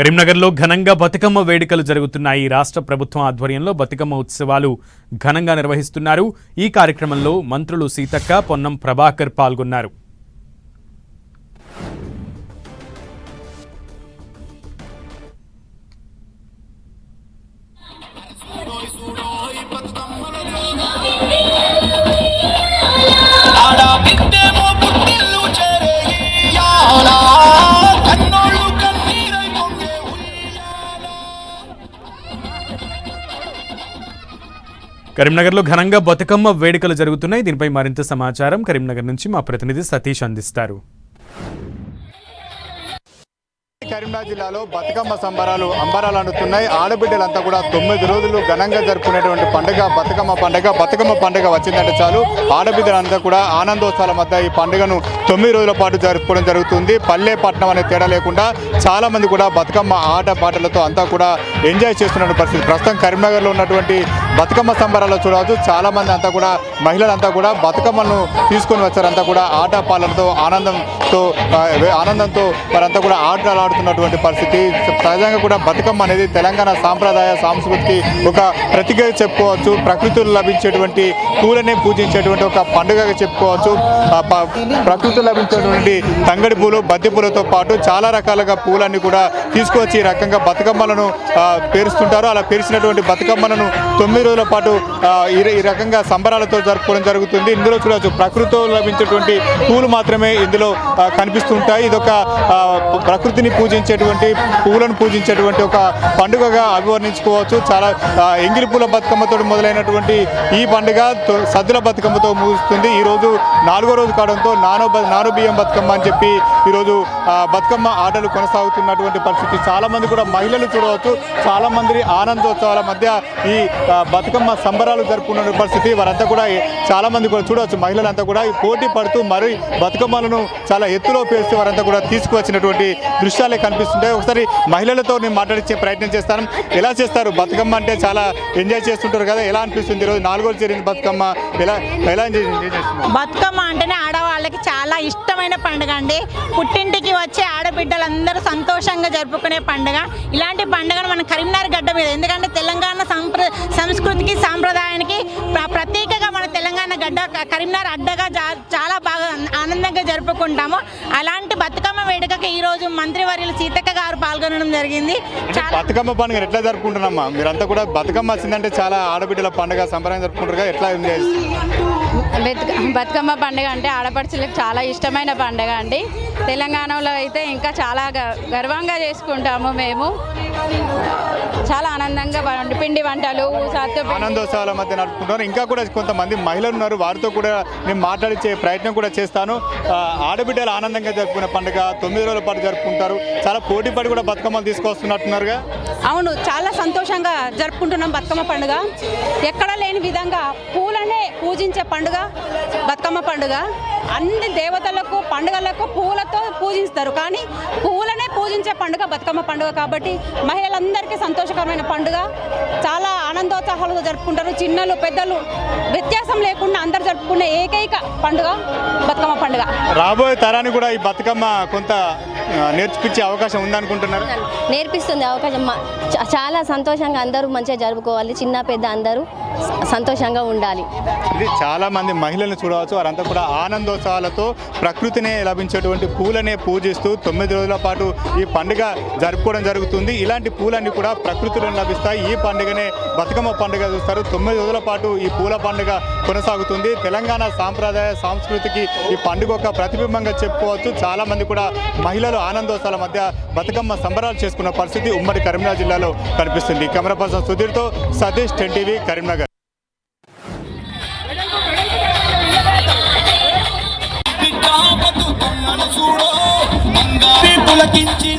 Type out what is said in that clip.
కరీంనగర్లో ఘనంగా బతుకమ్మ వేడుకలు జరుగుతున్నాయి. రాష్ట్ర ప్రభుత్వం ఆధ్వర్యంలో బతుకమ్మ ఉత్సవాలు ఘనంగా నిర్వహిస్తున్నారు. ఈ కార్యక్రమంలో మంత్రులు సీతక్క పొన్నం ప్రభాకర్ పాల్గొన్నారు. కరీంనగర్లో ఘనంగా బతుకమ్మ వేడుకలు జరుగుతున్నాయి. దీనిపై మరింత సమాచారం కరీంనగర్ నుంచి మా ప్రతినిధి సతీష్ అందిస్తారు. కరీంనగర్ జిల్లాలో బతుకమ్మ సంబరాలు అంబరాలు అందుతున్నాయి. ఆడబిడ్డలంతా కూడా తొమ్మిది రోజులు ఘనంగా జరుపుకునేటువంటి పండుగ బతుకమ్మ పండుగ బతుకమ్మ పండుగ వచ్చిందంటే చాలు. ఆడబిడ్డలంతా కూడా ఆనందోత్సవాల మధ్య ఈ పండుగను తొమ్మిది రోజుల పాటు జరుపుకోవడం జరుగుతుంది. పల్లె పట్టణం అనే తేడా లేకుండా చాలా మంది కూడా బతుకమ్మ ఆట పాటలతో అంతా కూడా ఎంజాయ్ చేస్తున్న పరిస్థితి. ప్రస్తుతం కరీంనగర్లో ఉన్నటువంటి బతుకమ్మ సంబరాల్లో చూడవచ్చు. చాలా మంది అంతా కూడా మహిళలంతా కూడా బతుకమ్మను తీసుకొని వచ్చారంతా కూడా ఆటపాడలతో ఆనందంతో ఆనందంతో వారంతా కూడా ఆటలు ఆడుతున్నటువంటి పరిస్థితి. సహజంగా కూడా బతుకమ్మ అనేది తెలంగాణ సాంప్రదాయ సంస్కృతికి ఒక ప్రతిగా చెప్పుకోవచ్చు. ప్రకృతిలో లభించేటువంటి పూలనే పూజించేటువంటి ఒక పండుగగా చెప్పుకోవచ్చు. ప్రకృతిలో లభించేటువంటి తంగడి పూలు బంతి పూలతో పాటు చాలా రకాలుగా పూలన్నీ కూడా తీసుకొచ్చి ఈ రకంగా బతుకమ్మలను పేరుస్తుంటారు. అలా పేర్చినటువంటి బతుకమ్మలను తొమ్మిది రోజుల పాటు ఈ రకంగా సంబరాలతో జరుపుకోవడం జరుగుతుంది. ఇందులో చూడవచ్చు ప్రకృతిలో లభించేటువంటి పూలు మాత్రమే ఇందులో కనిపిస్తుంటాయి. ఇదొక ప్రకృతిని పూజించేటువంటి పూలను పూజించేటువంటి ఒక పండుగగా అభివర్ణించుకోవచ్చు. చాలా ఎంగిలి పూల బతుకమ్మతో మొదలైనటువంటి ఈ పండుగ తొ- సద్దుల బతుకమ్మతో ముగుస్తుంది. ఈ రోజు నాలుగో రోజు కావడంతో నానో బ- నానో బియ్యం బతుకమ్మ అని చెప్పి ఈరోజు బతుకమ్మ ఆటలు కొనసాగుతున్నటువంటి పరిస్థితి. చాలామంది కూడా మహిళలు చూడవచ్చు. చాలా మంది ఆనందోత్సవాల మధ్య ఈ బతుకమ్మ సంబరాలు జరుపుకున్న పరిస్థితి వారంతా కూడా చాలామంది చాలా మంది కూడా చూడవచ్చు. మహిళలంతా కూడా పోటీ పడుతూ మరి బతుకమ్మలను చాలా ఎత్తులో పేస్తూ వారంతా కూడా తీసుకువచ్చినటువంటి దృశ్యాలే కనిపిస్తుంటాయి. ఒకసారి మహిళలతో నేను మాట్లాడించే ప్రయత్నం చేస్తాను. ఎలా చేస్తారు? బతుకమ్మ అంటే చాలా ఎంజాయ్ చేస్తుంటారు కదా? ఎలా అనిపిస్తుంది ఈరోజు? నాలుగో రోజు జరిగిన బతుకమ్మ. ఎలా ఎలా ఎంజాయ్ బతుకమ్మ అంటేనే ఆడవాళ్ళకి చాలా ఇష్టమైన పండుగ అండి. పుట్టింటికి వచ్చే ఆడబిడ్డలందరూ సంతోషంగా జరుపుకునే పండుగ. ఇలాంటి పండుగను మన కరీంనగర్ గడ్డ మీద ఎందుకంటే తెలంగాణ జరుపుకుంటాము అలాంటి బతుకమ్మ వేడుకకి ఈరోజు మంత్రివర్యులు సీతక్క గారు పాల్గొనడం జరిగింది. బతుకమ్మ పండుగ ఎట్లా జరుపుకుంటున్నామ్మా మీరంతా కూడా బతుకమ్మ వచ్చిందంటే చాలా ఆడబిడ్డల పండుగ సంబరంగా జరుపుకుంటారు ఎట్లా బతుకమ్మ పండుగ అంటే ఆడపడుచులకు చాలా ఇష్టమైన పండుగ అండి. తెలంగాణలో అయితే ఇంకా చాలా గ- గర్వంగా చేసుకుంటాము మేము. చాలా ఆనందంగా పిండి వంటలు ఆనందోత్సవాల మధ్య నడుపుకుంటున్నారు. ఇంకా కూడా కొంతమంది మహిళలు ఉన్నారు. వారితో కూడా నేను మాట్లాడించే ప్రయత్నం కూడా చేస్తాను. ఆడబిడ్డలు ఆనందంగా జరుపుకునే పండుగ తొమ్మిది రోజుల పాటు జరుపుకుంటారు. చాలా పోటీ పడి కూడా బతుకమ్మలు తీసుకొస్తున్నట్టున్నారుగా. అవును చాలా సంతోషంగా జరుపుకుంటున్నాం బతుకమ్మ పండుగ. ఎక్కడ లేని విధంగా పూలనే పూజించే పండుగ బతుకమ్మ పండుగ. అన్ని దేవతలకు పండుగలకు పూలతో పూజిస్తారు. కానీ పూలనే పూజించే పండుగ బతుకమ్మ పండుగ కాబట్టి మహిళలందరికీ సంతోషకరమైన పండుగ. చాలా ఆనందోత్సాహాలతో జరుపుకుంటారు. చిన్నలు పెద్దలు వ్యత్యాసం లేకుండా అందరు జరుపుకునే ఏకైక పండుగ బతుకమ్మ పండుగ. రాబోయే తరానికి కూడా ఈ బతుకమ్మ కొంత నేర్పించే అవకాశం ఉందనుకుంటున్నారు? నేర్పిస్తుంది అవకాశం. చాలా సంతోషంగా అందరూ మంచిగా జరుపుకోవాలి. చిన్న పెద్ద అందరూ. సంతోషంగా ఉండాలి. ఇది చాలా మంది మహిళలను చూడవచ్చు. వారంతా కూడా ఆనందోత్సవాలతో ప్రకృతినే లభించేటువంటి పూలనే పూజిస్తూ తొమ్మిది రోజుల పాటు ఈ పండుగ జరుపుకోవడం జరుగుతుంది. ఇలాంటి పూలన్నీ కూడా ప్రకృతిలో లభిస్తాయి. ఈ పండుగనే బతుకమ్మ పండుగ చూస్తారు. తొమ్మిది రోజుల పాటు ఈ పూల పండుగ కొనసాగుతుంది. తెలంగాణ సాంప్రదాయ సంస్కృతికి ఈ పండుగ ఒక ప్రతిబింబంగా చెప్పుకోవచ్చు. చాలా మంది కూడా మహిళలు ఆనందోత్సవాల మధ్య బతుకమ్మ సంబరాలు చేసుకున్న పరిస్థితి ఉమ్మడి కరీంనగర్ జిల్లాలో కనిపిస్తుంది. కెమెరా పర్సన్ సుధీర్తో సతీష్ టెన్ టీవీ కరీంనగర్. చూడో బంగారు. పులకించి